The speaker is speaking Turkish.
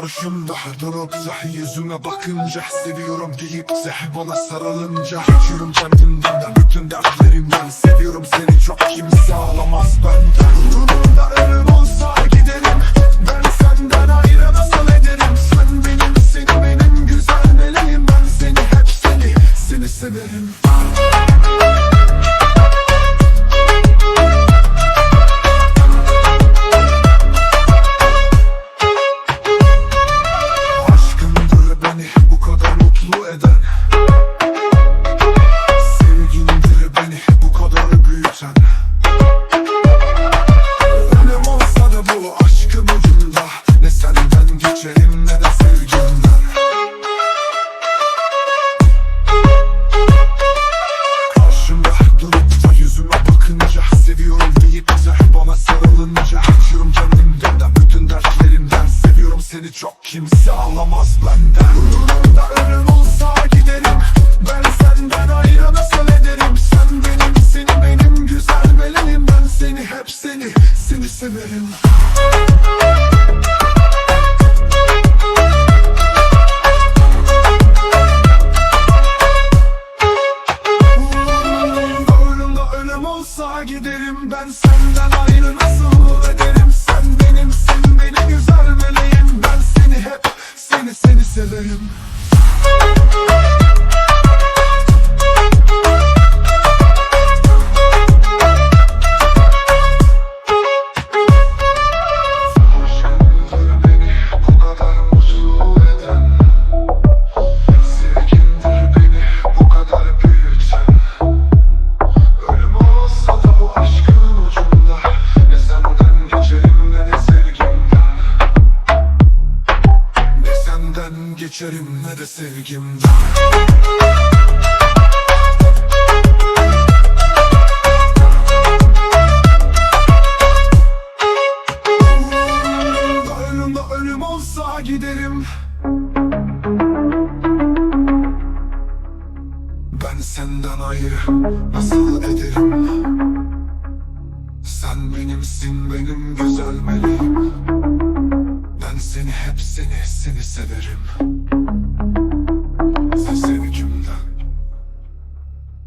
karşımda Durup zah yüzüme bakınca Seviyorum deyip zeh bana sarılınca Kaçıyorum kendimden de bütün dertlerimden Seviyorum seni çok kimse alamaz benden Uğrunda ölüm olsa giderim Ben senden ayrı nasıl ederim? Sen benim seni benim güzel meleğim Ben seni hep seni seni severim Çok kimse alamaz benden. Uğrunda ölüm olsa giderim. Ben senden ayrı nasıl ederim? Sen benim seni benim güzel meleğim Ben seni hep seni seni severim. Uğrunda ölüm olsa giderim. Ben senden ayrı nasıl ederim? Sen benimsin seni geçerim ne de sevgimden Ölümde ölüm olsa giderim. Ben senden ayrı nasıl